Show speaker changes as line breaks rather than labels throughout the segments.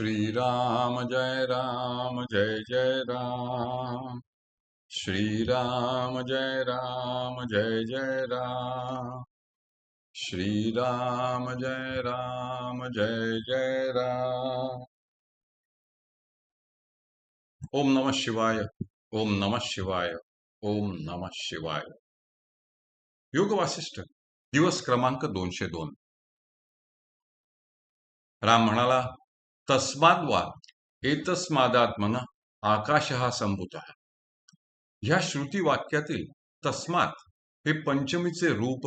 श्रीराम जय राम जय जय राम। श्री राम जय राम जय जय राम। श्रीराम जय राम जय जय राम। ओम नमः शिवाय ओम नमः शिवाय ओम नमः शिवाय। योग वासिष्ठ दिवस क्रमांक दोनशे दोन। राम म्हणाला तस्माद्वा एतस्मादात्मन आकाश हा संभूत। ह्या श्रुती वाक्यातील तस्मात हे पंचमीचे रूप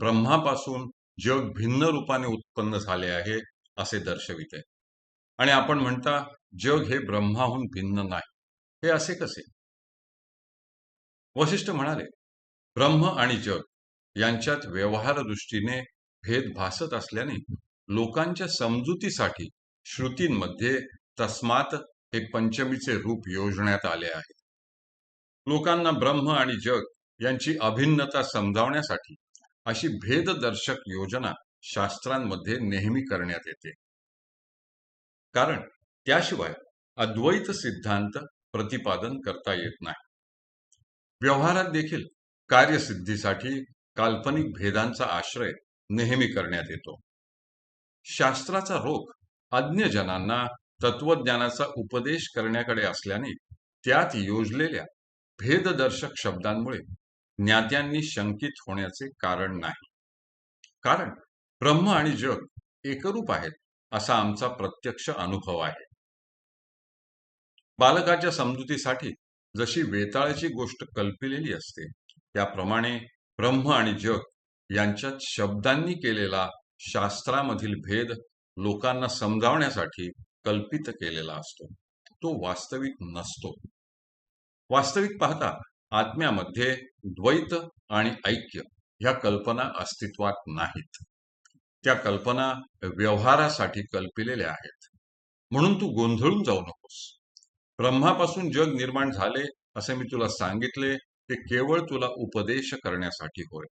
ब्रह्मापासून जग भिन्न रूपाने उत्पन्न झाले आहे असे दर्शविते. आणि आपण म्हणता जग हे ब्रह्माहून भिन्न नाही. हे असे कसे? वशिष्ठ म्हणाले ब्रह्म आणि जग यांच्यात व्यवहार दृष्टीने भेद भासत असल्याने लोकांच्या समजुतीसाठी श्रुतींमध्ये तस्मात हे पंचमीचे रूप योजण्यात आले आहे. लोकांना ब्रह्म आणि जग यांची अभिन्नता समजावण्यासाठी अशी भेददर्शक योजना शास्त्रांमध्ये नेहमी करण्यात येते. कारण त्याशिवाय अद्वैत सिद्धांत प्रतिपादन करता येत नाही. व्यवहारात देखील कार्यसिद्धीसाठी काल्पनिक भेदांचा आश्रय नेहमी करण्यात येतो. शास्त्राचा रोख अज्ञजनांना तत्वज्ञानाचा उपदेश करण्याकडे असल्याने त्यात योजलेल्या भेददर्शक शब्दांमुळे ज्ञात्यांनी शंकित होण्याचे कारण नाही. कारण ब्रह्म आणि जग एकरूप आहेत असा आमचा प्रत्यक्ष अनुभव आहे. बालकाच्या समजुतीसाठी जशी वेताळाची गोष्ट कल्पिलेली असते त्याप्रमाणे ब्रह्म आणि जग यांच्यात शब्दांनी केलेला शास्त्रामधील भेद लोकांना समजावण्यासाठी कल्पित केलेला असतो. तो वास्तविक नसतो. वास्तविक पाहता आत्म्यामध्ये द्वैत आणि ऐक्य ह्या कल्पना अस्तित्वात नाहीत. त्या कल्पना व्यवहारासाठी कल्पिलेल्या आहेत. म्हणून तू गोंधळून जाऊ नकोस. ब्रह्मापासून जग निर्माण झाले असे मी तुला सांगितले ते केवळ तुला उपदेश करण्यासाठी होय.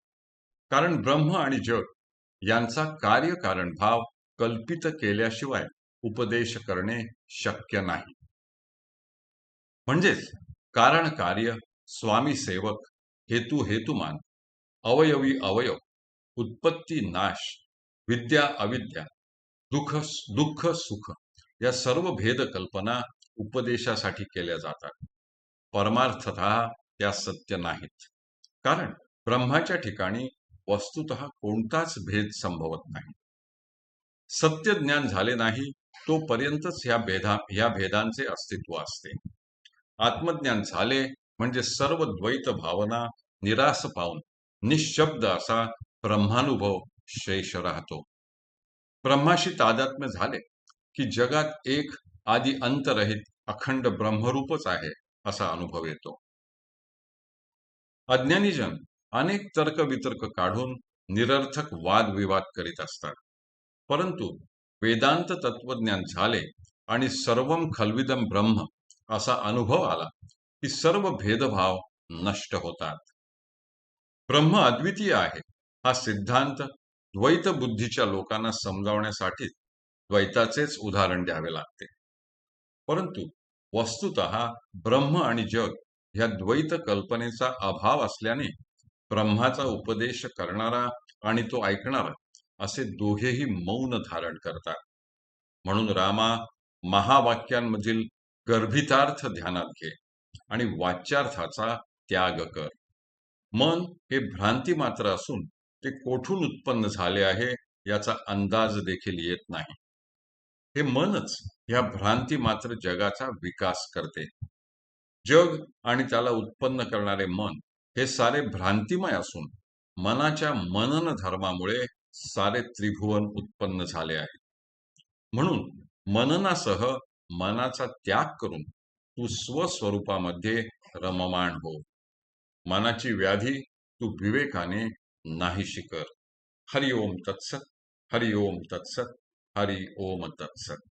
कारण ब्रह्म आणि जग यांचा कार्यकारण भाव कल्पित केल्याशिवाय उपदेश करणे शक्य नाही. म्हणजेच कारण कार्य स्वामी सेवक हेतू हेतुमान अवयवी अवयव उत्पत्ती नाश विद्या अविद्या दुःख दुःख सुख या सर्व भेद कल्पना उपदेशासाठी केल्या जातात. परमार्थत त्या सत्य नाहीत. कारण ब्रह्माच्या ठिकाणी वस्तुत कोणताच भेद संभवत नाही. सत्य ज्ञान झाले नाही तोपर्यंतच ह्या भेदा ह्या भेदांचे अस्तित्व असते. आत्मज्ञान झाले म्हणजे सर्व द्वैत भावना निराश पाहून निशब्द असा ब्रह्मानुभव शेष राहतो. ब्रह्माशी तादात्म्य झाले की जगात एक आदी अंतरहित अखंड ब्रह्मरूपच आहे असा अनुभव येतो. अज्ञानीजन अनेक तर्क वितर्क काढून निरर्थक वादविवाद करीत असतात. परंतु वेदांत तत्वज्ञान झाले आणि सर्वम खलविदम ब्रह्म असा अनुभव आला की सर्व भेदभाव नष्ट होतात. ब्रह्म अद्वितीय आहे. हा सिद्धांत द्वैत बुद्धीच्या लोकांना समजावण्यासाठी द्वैताचेच उदाहरण द्यावे लागते. परंतु वस्तुत ब्रह्म आणि जग ह्या द्वैत कल्पनेचा अभाव असल्याने ब्रह्माचा उपदेश करणारा आणि तो ऐकणारा असे दोघेही मौन धारण करतात. म्हणून रामा महावाक्यांमधील गर्भितार्थ ध्यानात घे आणि वाच्यार्थाचा त्याग कर. मन हे भ्रांती मात्र असून ते कोठून उत्पन्न झाले आहे याचा अंदाज देखील येत नाही. हे मनच ह्या भ्रांती मात्र जगाचा विकास करते. जग आणि त्याला उत्पन्न करणारे मन हे सारे भ्रांतिमय असून मनाच्या मनन धर्मामुळे सारे त्रिभुवन उत्पन्न झाले आहे म्हणून मननासह मनाचा त्याग करून तू स्वस्वरूपामध्ये रममाण हो. मनाची व्याधी तू विवेकाने नाहीशी कर हरि ओम तत्सत हरि ओम तत्सत हरि ओम तत्सत.